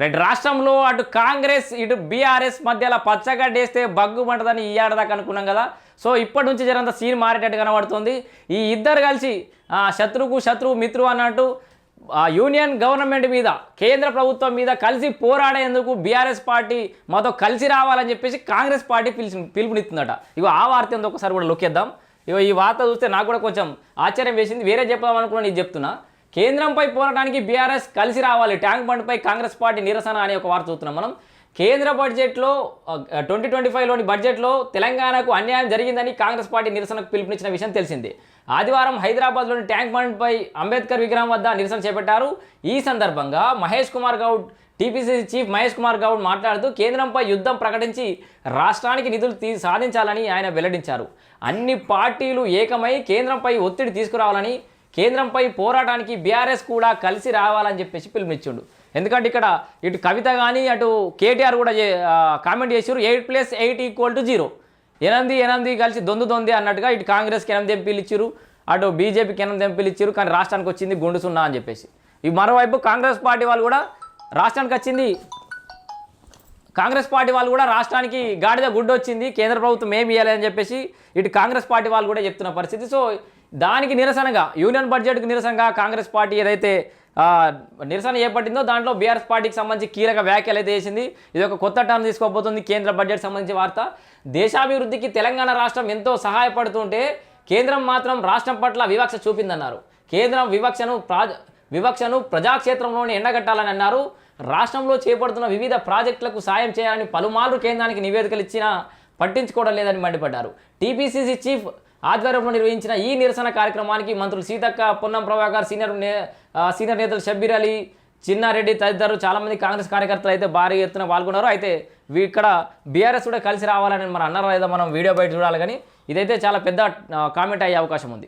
Right రాష్ట్రంలో అటు కాంగ్రెస్ ఇటు బీఆర్ఎస్ మధ్యలో పచ్చగడ్డేస్తే బగ్గు పంటదని ఈ ఏడాదాకా అనుకున్నాం కదా. సో ఇప్పటి నుంచి జరంత సీన్ మారేటట్టు కనబడుతుంది. ఈ ఇద్దరు కలిసి శత్రువుకు శత్రువు మిత్రు అన్నట్టు యూనియన్ గవర్నమెంట్ మీద కేంద్ర ప్రభుత్వం మీద కలిసి పోరాడేందుకు బీఆర్ఎస్ పార్టీ మాతో కలిసి రావాలని చెప్పేసి కాంగ్రెస్ పార్టీ పిలిచి పిలుపునిస్తుందట ఇగో ఆ వార్త ఏందో ఒకసారి కూడా లొక్కేద్దాం. ఇగో ఈ వార్త చూస్తే నాకు కూడా కొంచెం ఆశ్చర్యం వేసింది. వేరే చెప్దాం అనుకున్నాను ఇది చెప్తున్నా. కేంద్రంపై పోరాటానికి బీఆర్ఎస్ కలిసి రావాలి. ట్యాంక్ బండ్పై కాంగ్రెస్ పార్టీ నిరసన అనే ఒక వార్త చూస్తున్నాం మనం. కేంద్ర బడ్జెట్లో ట్వంటీ ట్వంటీ ఫైవ్లోని బడ్జెట్లో తెలంగాణకు అన్యాయం జరిగిందని కాంగ్రెస్ పార్టీ నిరసనకు పిలుపునిచ్చిన విషయం తెలిసిందే. ఆదివారం హైదరాబాద్లోని ట్యాంక్ బండ్పై అంబేద్కర్ విగ్రహం వద్ద నిరసన చేపట్టారు. ఈ సందర్భంగా మహేష్ కుమార్ గౌడ్ టీపీసీసీ చీఫ్ మహేష్ కుమార్ గౌడ్ మాట్లాడుతూ కేంద్రంపై యుద్ధం ప్రకటించి రాష్ట్రానికి నిధులు తీ సాధించాలని ఆయన వెల్లడించారు. అన్ని పార్టీలు ఏకమై కేంద్రంపై ఒత్తిడి తీసుకురావాలని కేంద్రంపై పోరాటానికి బీఆర్ఎస్ కూడా కలిసి రావాలని చెప్పేసి పిలుపునిచ్చిండు. ఎందుకంటే ఇక్కడ ఇటు కవిత కానీ అటు కేటీఆర్ కూడా కామెంట్ చేసారు eight plus eight equal to zero. ఎనిమిది ఎనిమిది కలిసి దొందు దొంది అన్నట్టుగా ఇటు కాంగ్రెస్కి ఎనిమిది ఎంపీలు ఇచ్చారు అటు బీజేపీకి ఎనిమిది ఎంపీలు ఇచ్చారు కానీ రాష్ట్రానికి వచ్చింది గుండు సున్నా అని చెప్పేసి. ఈ మరోవైపు కాంగ్రెస్ పార్టీ వాళ్ళు కూడా రాష్ట్రానికి వచ్చింది కాంగ్రెస్ పార్టీ వాళ్ళు కూడా రాష్ట్రానికి గాడిద గుడ్డ వచ్చింది కేంద్ర ప్రభుత్వం ఏమి ఇవ్వాలి అని చెప్పేసి ఇటు కాంగ్రెస్ పార్టీ వాళ్ళు కూడా చెప్తున్న పరిస్థితి. సో దానికి నిరసనగా యూనియన్ బడ్జెట్కి నిరసనగా కాంగ్రెస్ పార్టీ ఏదైతే నిరసన చేపట్టిందో దాంట్లో బీఆర్ఎస్ పార్టీకి సంబంధించి కీలక వ్యాఖ్యలు అయితే చేసింది ఇది ఒక కొత్త టర్న్ తీసుకోబోతుంది కేంద్ర బడ్జెట్ సంబంధించి వార్త. దేశాభివృద్ధికి తెలంగాణ రాష్ట్రం ఎంతో సహాయపడుతుంటే కేంద్రం మాత్రం రాష్ట్రం పట్ల వివక్ష చూపిందన్నారు. కేంద్రం వివక్షను ప్రా వివక్షను ప్రజాక్షేత్రంలోనే ఎండగట్టాలని అన్నారు. రాష్ట్రంలో చేపడుతున్న వివిధ ప్రాజెక్టులకు సాయం చేయాలని పలుమార్లు కేంద్రానికి నివేదికలు ఇచ్చినా పట్టించుకోవడం లేదని మండిపడ్డారు. టీపీసీసీ చీఫ్ ఆధ్వర్యంలో నిర్వహించిన ఈ నిరసన కార్యక్రమానికి మంత్రులు సీతక్క పొన్నం ప్రభాకర్ సీనియర్ నే సీనియర్ నేతలు షబ్బీర్ అలీ చిన్నారెడ్డి తదితరులు చాలామంది కాంగ్రెస్ కార్యకర్తలు అయితే భారీ ఎత్తున పాల్గొన్నారు. అయితే ఇక్కడ బీఆర్ఎస్ కూడా కలిసి రావాలని మనం అన్నారు లేదా మనం వీడియో బయట చూడాలి కానీ ఇదైతే చాలా పెద్ద కామెంట్ అయ్యే అవకాశం ఉంది.